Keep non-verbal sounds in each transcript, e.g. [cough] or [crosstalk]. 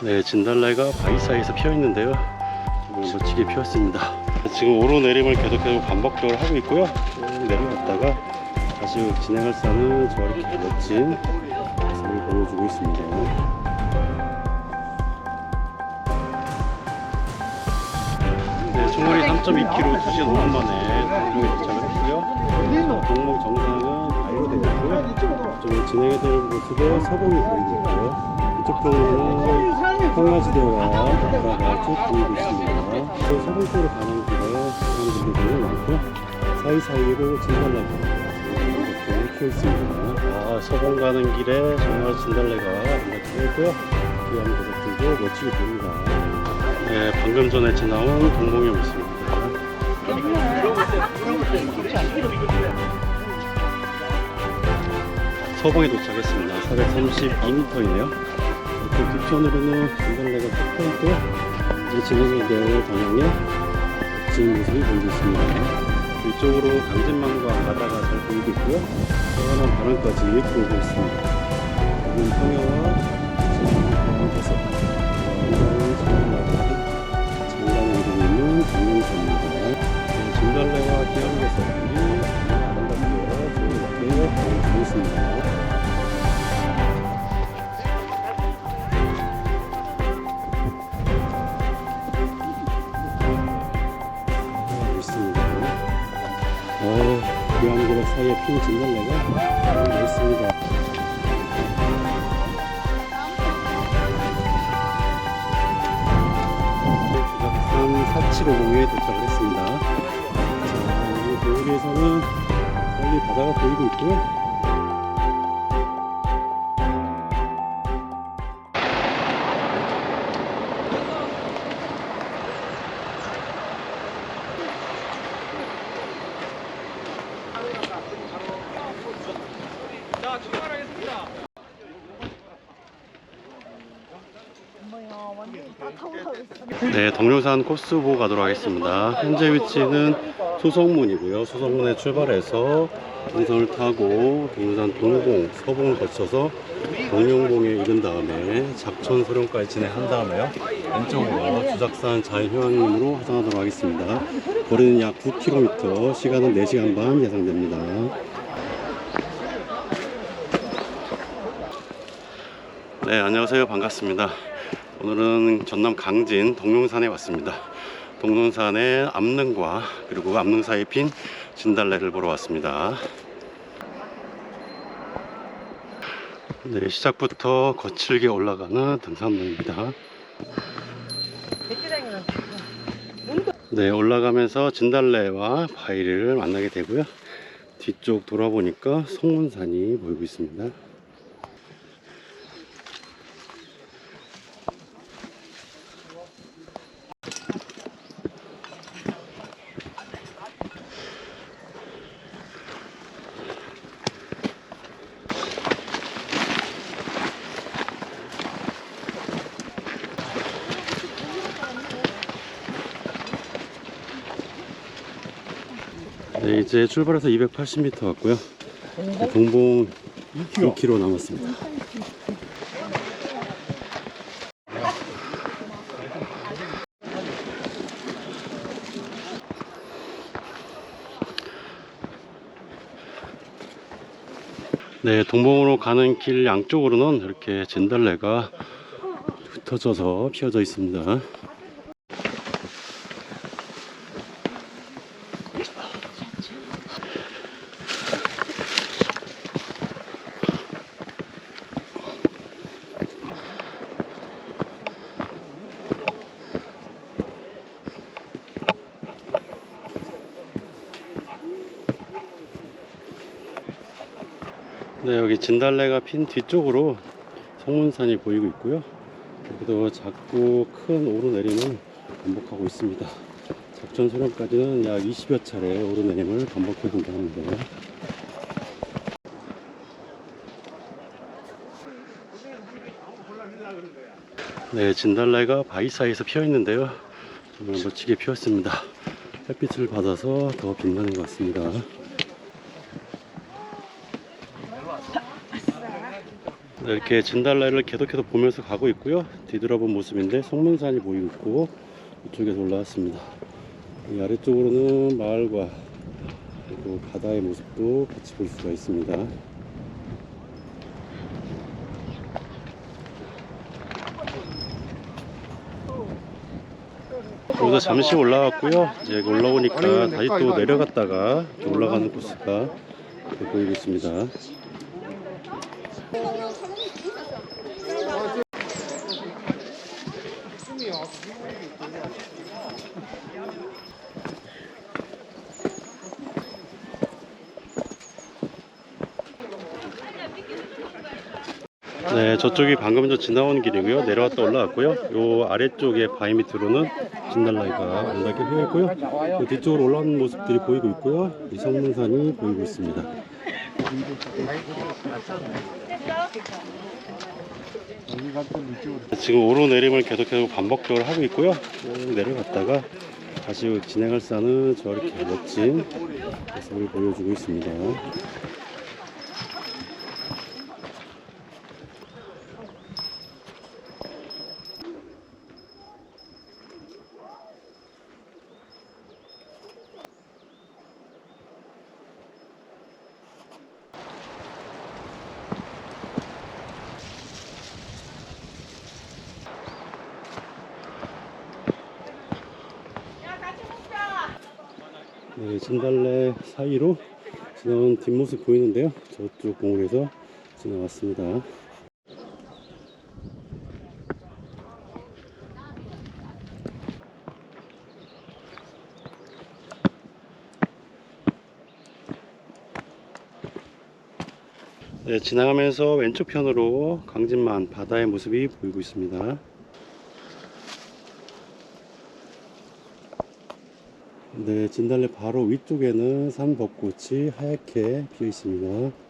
네, 진달래가 바위 사이에서 피어 있는데요. 정말 멋지게 피었습니다. 지금 오르내림을 계속해서 반복적으로 하고 있고요. 쭉 내려갔다가 다시 진행할 사는 저 이렇게 멋진 모습을 보여주고 있습니다. 네, 충분히 3.2km 2시간 5분 만에 동목에 도착을 했고요. 동목 정상은 바위로 되어 있고요. 좀 진행해 될 모습에 서봉이 보이고 있고요. 이쪽 경우는 황라지대와 바다가 쭉 보이고 있습니다. 쪽으로 가는 길에 사람들이 너무 많고요. 사이사이로 진달래가 이렇게 있습니다. 아, 서봉 가는 길에 정말 진달래가 이렇게 있고요. 귀한 고객들도 멋지게 보입니다. 네, 방금 전에 지나온 동봉의 모습입니다. 서봉에 도착했습니다. 432m이네요. 그 뒤편으로는 진달래가 쭉 펴있고요. 이제 진해질 방향에 멋진 모습이 보이고 있습니다. 이쪽으로 강진망과 바다가 잘 보이고 있고요. 시원한 바람까지 불고 있습니다. 여기는 평야와 굉장히 장관나게 장관에 이루고 있는 강릉산입니다. 네, 진달래와 기암괴석들이 아름답게 즐겁게 보여주고 있습니다. 핀 진달래가. 주작산 4750에 도착을 했습니다. 자, 이 도로에서는 멀리 바다가 보이고 있고요. 네, 동룡산 코스 보고 가도록 하겠습니다. 현재 위치는 수성문이고요. 수성문에 출발해서 동선을 타고 동산 동봉, 서봉을 거쳐서 동룡봉에 이른 다음에 작천 소룡까지 진행한 다음에요. 왼쪽으로 주작산 자유휴양림으로 화장하도록 하겠습니다. 거리는 약 9km, 시간은 4시간 반 예상됩니다. 네, 안녕하세요. 반갑습니다. 오늘은 전남 강진 동룡산에 왔습니다. 동룡산의 암릉과 그리고 암릉 사이에 핀 진달래를 보러 왔습니다. 네, 시작부터 거칠게 올라가는 등산로입니다. 네, 올라가면서 진달래와 바위를 만나게 되고요. 뒤쪽 돌아보니까 송문산이 보이고 있습니다. 출발해서 280m 왔고요. 동봉 2km 남았습니다. 네, 동봉으로 가는 길 양쪽으로는 이렇게 진달래가 흩어져서 피어져 있습니다. 네, 여기 진달래가 핀 뒤쪽으로 성문산이 보이고 있고요. 여기도 작고 큰 오르내림을 반복하고 있습니다. 작전 소령까지는 약 20여 차례 오르내림을 반복해 준다 합니다. 네, 진달래가 바위 사이에서 피어 있는데요. 정말 멋지게 피었습니다. 햇빛을 받아서 더 빛나는 것 같습니다. 이렇게 진달래를 계속해서 보면서 가고 있고요. 뒤돌아본 모습인데 성문산이 보이고 있고 이쪽에서 올라왔습니다. 이 아래쪽으로는 마을과 그리고 바다의 모습도 같이 볼 수가 있습니다. 여기서 잠시 올라왔고요. 이제 올라오니까 다시 또 내려갔다가 올라가는 코스가 보이고 있습니다. 네, 저쪽이 방금 전 지나온 길이고요. 내려왔다 올라왔고요. 요 아래쪽에 바위 밑으로는 진달라이가 올라게 휘어 있고요. 그 뒤쪽으로 올라오는 모습들이 보이고 있고요. 이 성문산이 보이고 있습니다. 지금 오르내림을 계속해서 반복적으로 하고 있고요. 쭉 내려갔다가 다시 진행할 산은 저렇게 멋진 모습을 보여주고 있습니다. 네, 진달래 사이로 지나온 뒷모습 보이는데요. 저쪽 공원에서 지나왔습니다. 네, 지나가면서 왼쪽 편으로 강진만 바다의 모습이 보이고 있습니다. 네, 진달래 바로 위쪽에는 산벚꽃이 하얗게 피어 있습니다.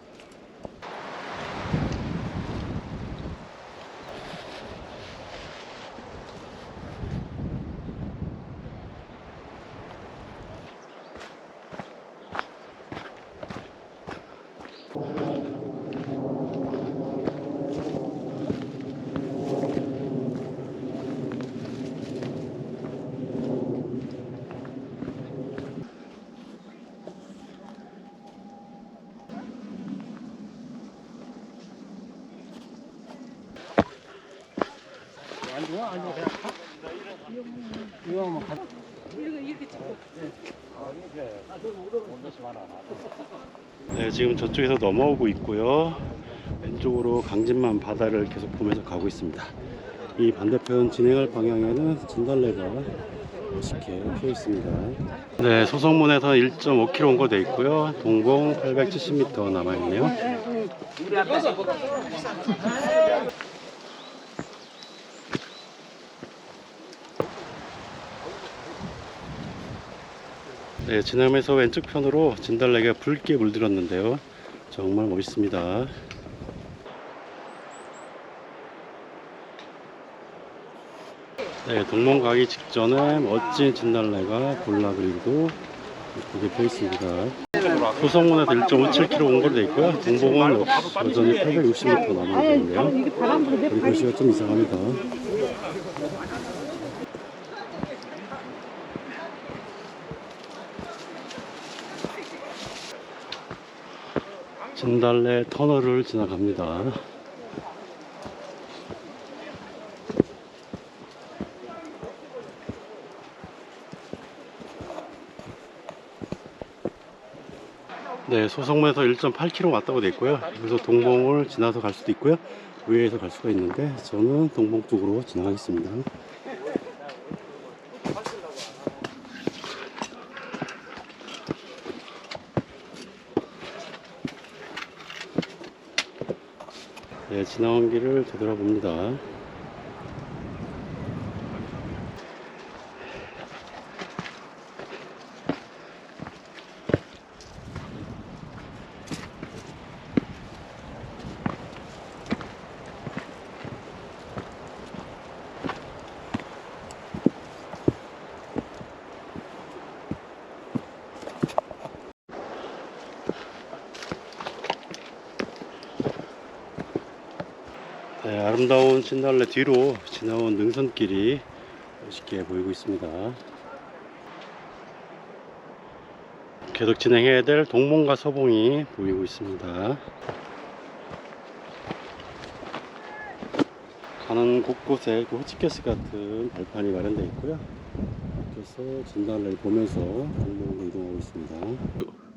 네, 지금 저쪽에서 넘어오고 있고요. 왼쪽으로 강진만 바다를 계속 보면서 가고 있습니다. 이 반대편 진행할 방향에는 진달래가 멋있게 피어 있습니다. 네, 소성문에서 1.5km 온 거 돼 있고요. 동봉 870m 남아 있네요. 네, 지나면서 왼쪽 편으로 진달래가 붉게 물들었는데요. 정말 멋있습니다. 네, 동문 가기 직전에 멋진 진달래가 골라 그리고 예쁘게 펴 있습니다. 소성문에서 1.57km 온 걸로 돼 있고요. 동봉은 여전히 860m 남아 있는데요. 우리 글씨가 좀 이상합니다. 진달래 터널을 지나갑니다. 네, 소성문에서 1.8km 왔다고 돼 있고요. 여기서 동봉을 지나서 갈 수도 있고요. 위에서 갈 수가 있는데 저는 동봉 쪽으로 지나가겠습니다. 네, 지나온 길을 되돌아봅니다. 진달래 뒤로 지나온 능선길이 멋있게 보이고 있습니다. 계속 진행해야 될 동몽과 서봉이 보이고 있습니다. 가는 곳곳에 그 호치케스 같은 발판이 마련되어 있고요. 그래서 진달래를 보면서 동봉으로 이동하고 있습니다.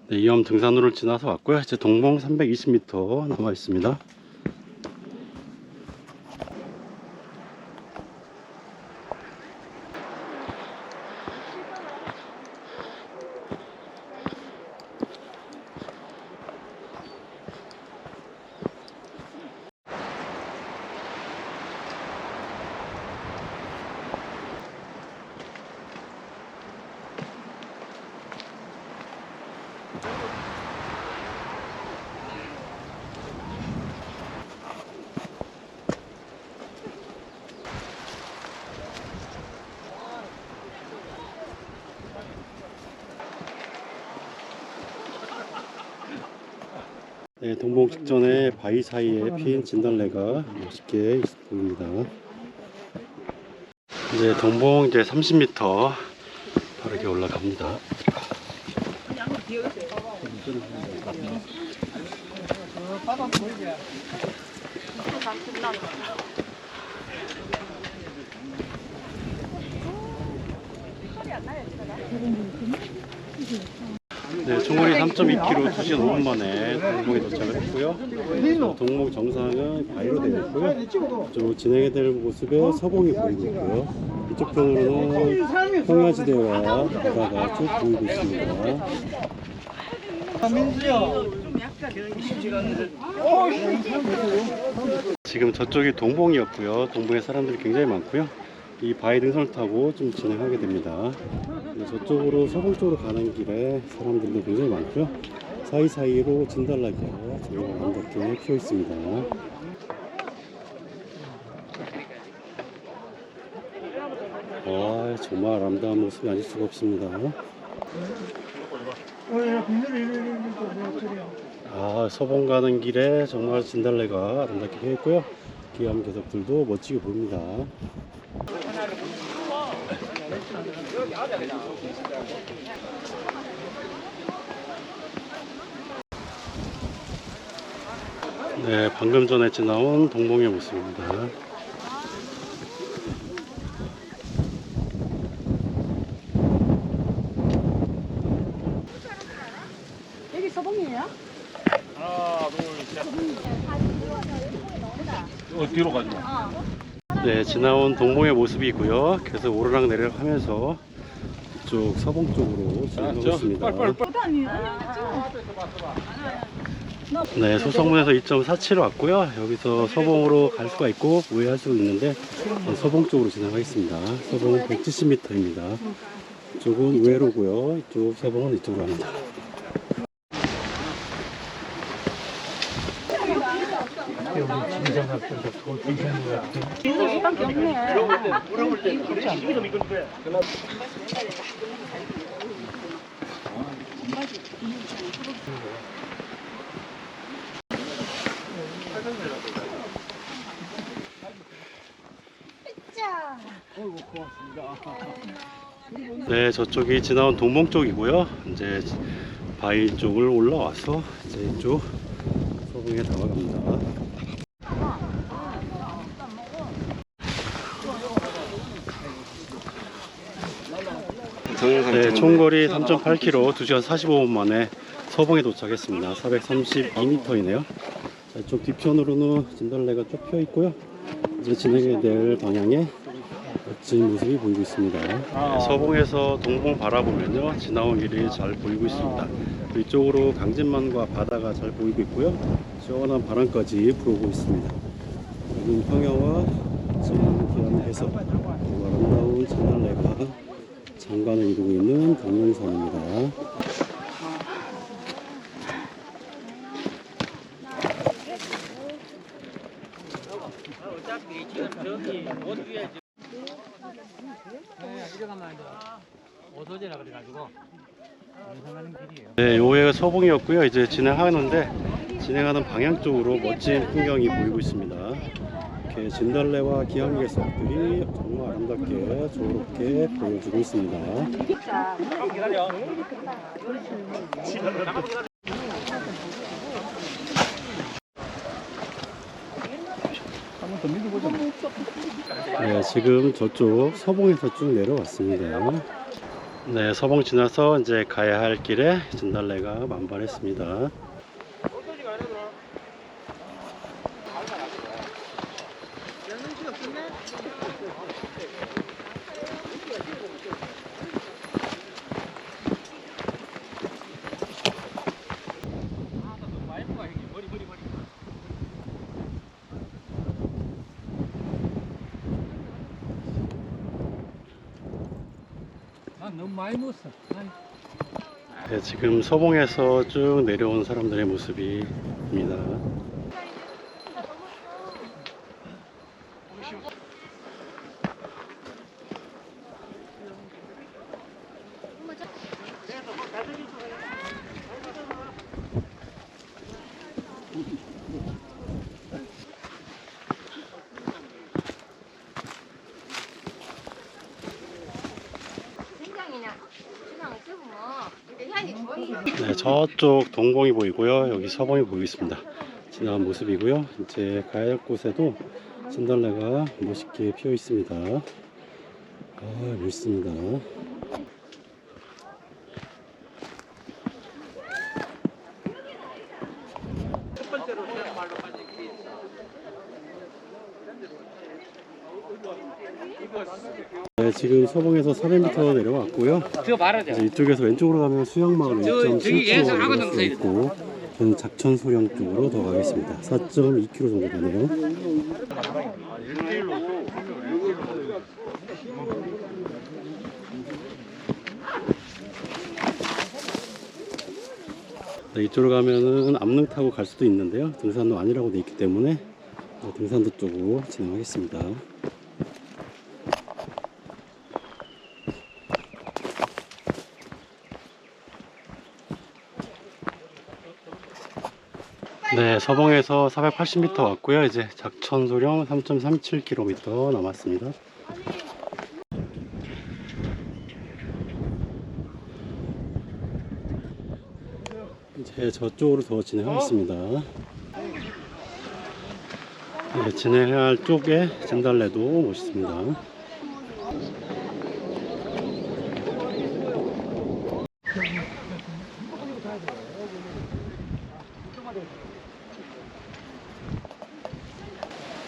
네, 이염 등산로를 지나서 왔고요. 이제 동봉 320m 남아 있습니다. 네, 동봉 직전에 바위 사이에 핀 진달래가 멋있게 보입니다. 이제 동봉 이제 30m 빠르게 올라갑니다. 네, 총거리 3.2km 2시간 5분 만에 동봉에 도착을 했고요. 동목 정상은 바위로 되어 있고요. 저 진행해 될 모습에 서봉이 보이고 있고요. 이쪽 편으로는 평야지대와 바다가 쭉 보이고 있습니다. 지금 저쪽이 동봉이었고요. 동봉에 사람들이 굉장히 많고요. 이 바위 등선을 타고 좀 진행하게 됩니다. 네, 저쪽으로 서봉 쪽으로 가는 길에 사람들도 굉장히 많고요. 사이사이로 진달라기가 정말 아름답게 피어 있습니다. 와 정말 아름다운 모습이 아닐 수가 없습니다. 아 서봉 가는 길에 정말 진달래가 아름답게 피어 있고요. 기암 개석들도 멋지게 보입니다. 네, 방금 전에 지나온 동봉의 모습입니다. 여기 서봉이에요? 네, 지나온 동봉의 모습이고요. 계속 오르락 내리락 하면서 이쪽 서봉 쪽으로 진행하고 있습니다. 네, 소성문에서 2.47 왔고요. 여기서 서봉으로 갈 수가 있고 우회할 수도 있는데 서봉 쪽으로 진행하겠습니다. 서봉 170m입니다. 이쪽은 우회로고요. 이쪽 서봉은 이쪽으로 갑니다. 이밖에 없네. 네, 저쪽이 지나온 동봉 쪽이고요. 이제 바위 쪽을 올라와서 이제 이쪽 서봉에 다가갑니다. 네, 총거리 3.8km 2시간 45분 만에 서봉에 도착했습니다. 432m이네요. 이쪽 뒤편으로는 진달래가 쭉 펴 있고요. 이제 진행해야 될 방향에 멋진 모습이 보이고 있습니다. 네, 서봉에서 동봉 바라보면요, 지나온 길이 잘 보이고 있습니다. 이쪽으로 강진만과 바다가 잘 보이고 있고요. 시원한 바람까지 불어오고 있습니다. 여기는 평야와 진기한 해석, 그리고 아름다운 진달래가 장관을 이루고 있는 길이에요. 네, 요게 서봉이었고요. 이제 진행하는데 진행하는 방향 쪽으로 멋진 풍경이 보이고 있습니다. 이렇게 진달래와 기암괴석들이 정말 아름답게 조롭게 보여주고 있습니다. 네, 지금 저쪽 서봉에서 쭉 내려왔습니다. 네, 서봉 지나서 이제 가야 할 길에 진달래가 만발했습니다. 난 너무 네, 지금 서봉에서 쭉 내려온 사람들의 모습입니다. 생강이냐 주방을 쓰면 향이 좋아요. 네, 저쪽 동공이 보이고요. 여기 서봉이 보이겠습니다. 지나간 모습이고요. 이제 가야 할 곳에도 진달래가 멋있게 피어 있습니다. 아, 멋있습니다. 네, 지금 서봉에서 400m 내려왔고요. 이제 이쪽에서 왼쪽으로 가면 수양마을 저- 저기 1.7km 예상 내려갈 하거든, 수 저기. 있고 저는 작천 소령 쪽으로 더 가겠습니다. 4.2km 정도 되네요. 네, 이쪽으로 가면은 암릉 타고 갈 수도 있는데요. 등산로 아니라고 돼 있기 때문에 네, 등산로 쪽으로 진행하겠습니다. 네, 서봉에서 480m 왔고요. 이제 작천소령 3.37km 남았습니다. 이제 저쪽으로 더 진행하겠습니다. 네, 진행할 쪽에 진달래도 멋있습니다.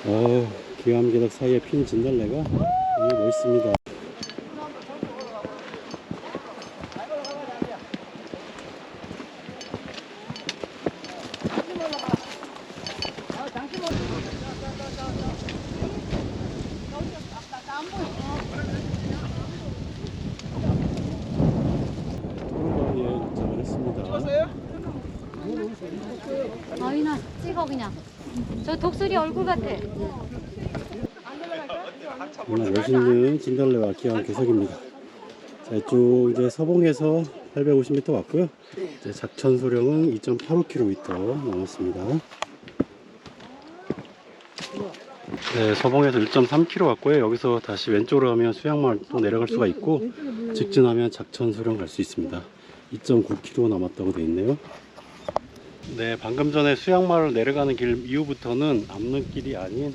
어, 기암기덕 사이에 핀 진달래가 너무 멋있습니다. 아이나 찍어 그냥. 저 독수리 얼굴 같아. 정말 멋있는 진달래와 기암 개석입니다. 자, 이쪽 이제 서봉에서 850m 왔고요. 이제 작천 소령은 2.85km 남았습니다. 네, 서봉에서 1.3km 왔고요. 여기서 다시 왼쪽으로 가면 수양마을 또 내려갈 수가 있고 직진하면 작천 소령 갈 수 있습니다. 2.9km 남았다고 되어 있네요. 네, 방금 전에 수양마을 내려가는 길 이후부터는 암릉길이 아닌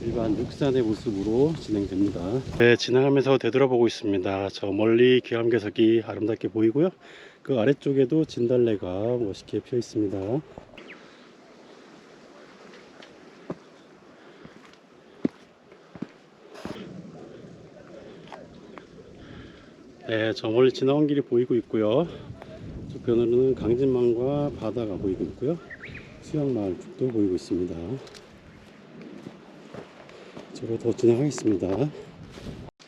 일반 육산의 모습으로 진행됩니다. 네, 진행하면서 되돌아보고 있습니다. 저 멀리 귀암괴석이 아름답게 보이고요. 그 아래쪽에도 진달래가 멋있게 피어 있습니다. 네, 저 멀리 지나온 길이 보이고 있고요. 저편으로는 강진망과 바다가 보이고 있고요. 수양마을 쪽도 보이고 있습니다. 저로 더 진행하겠습니다.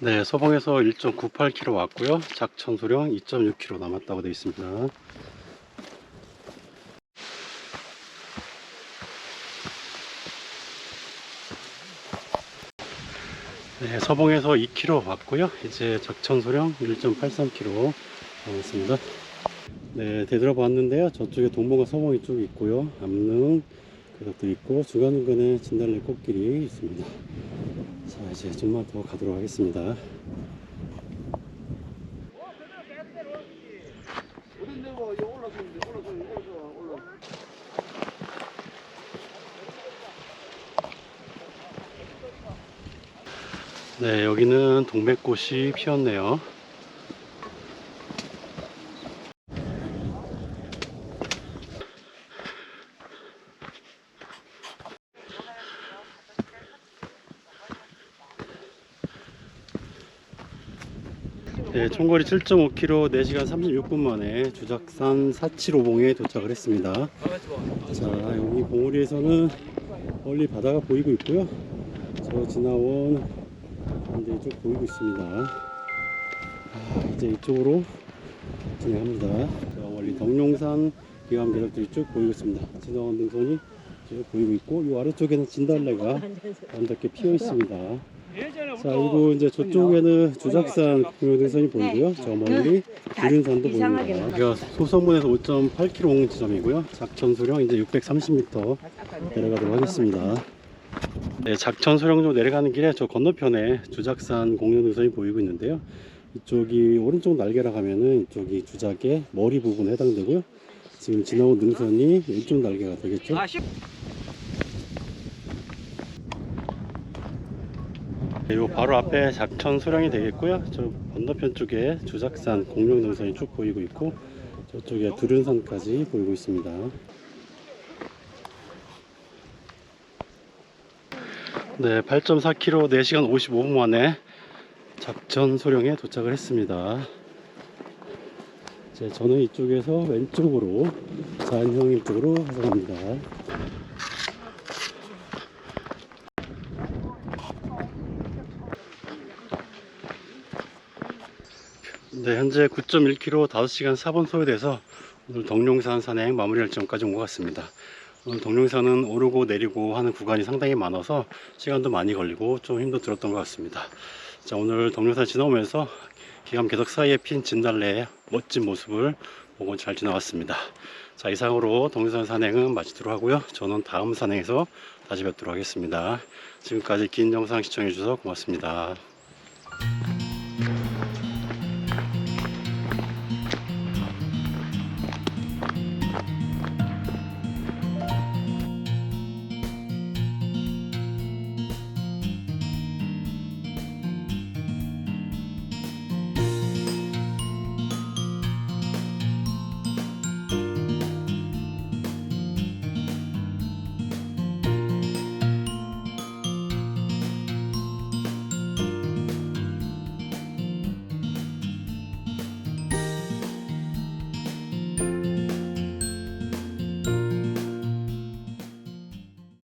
네, 서봉에서 1.98km 왔고요. 작천 소령 2.6km 남았다고 되어 있습니다. 네, 서봉에서 2km 왔고요. 이제 작천 소령 1.83km 남았습니다. 네, 되돌아봤는데요. 저쪽에 동봉과 서봉이 쭉 있고요. 암릉, 계곡도 있고 중간중간에 진달래 꽃길이 있습니다. 자 이제 좀만 더 가도록 하겠습니다. 네 여기는 동백꽃이 피었네요. 총거리 7.5km 4시간 36분 만에 주작산 475봉에 도착을 했습니다. 자, 여기 봉우리에서는 멀리 바다가 보이고 있고요. 저 지나온 반대 쭉 보이고 있습니다. 아, 이제 이쪽으로 진행합니다. 저 멀리 덕룡산 기암 계곡들이 쭉 보이고 있습니다. 지나온 능선이 쭉 보이고 있고 이 아래쪽에는 진달래가 [laughs] 아름답게 피어 있습니다. 자 그리고 이제 저쪽에는 주작산 공룡등선이 보이고요. 저 멀리 두륜산도 보입니다. 여기가 소성문에서 5.8km 온 지점이고요. 작천소령 이제 630m 내려가도록 하겠습니다. 네, 작천소령로 내려가는 길에 저 건너편에 주작산 공룡등선이 보이고 있는데요. 이쪽이 오른쪽 날개라 가면은 이쪽이 주작의 머리 부분에 해당되고요. 지금 지나온 능선이 왼쪽 날개가 되겠죠. 그리고 바로 앞에 작천 소량이 되겠고요. 저 건너편 쪽에 주작산 공룡 능선이 쭉 보이고 있고 저쪽에 두륜산까지 보이고 있습니다. 네, 8.4km 4시간 55분 만에 작천 소령에 도착을 했습니다. 이제 저는 이쪽에서 왼쪽으로 자연형 쪽으로 가져갑니다. 네, 현재 9.1km 5시간 4분 소요돼서 오늘 덕룡산 산행 마무리 일정까지 온 것 같습니다. 오늘 덕룡산은 오르고 내리고 하는 구간이 상당히 많아서 시간도 많이 걸리고 좀 힘도 들었던 것 같습니다. 자, 오늘 덕룡산 지나오면서 기암 계덕 사이에 핀 진달래의 멋진 모습을 보고 잘 지나왔습니다. 자, 이상으로 덕룡산 산행은 마치도록 하고요. 저는 다음 산행에서 다시 뵙도록 하겠습니다. 지금까지 긴 영상 시청해주셔서 고맙습니다.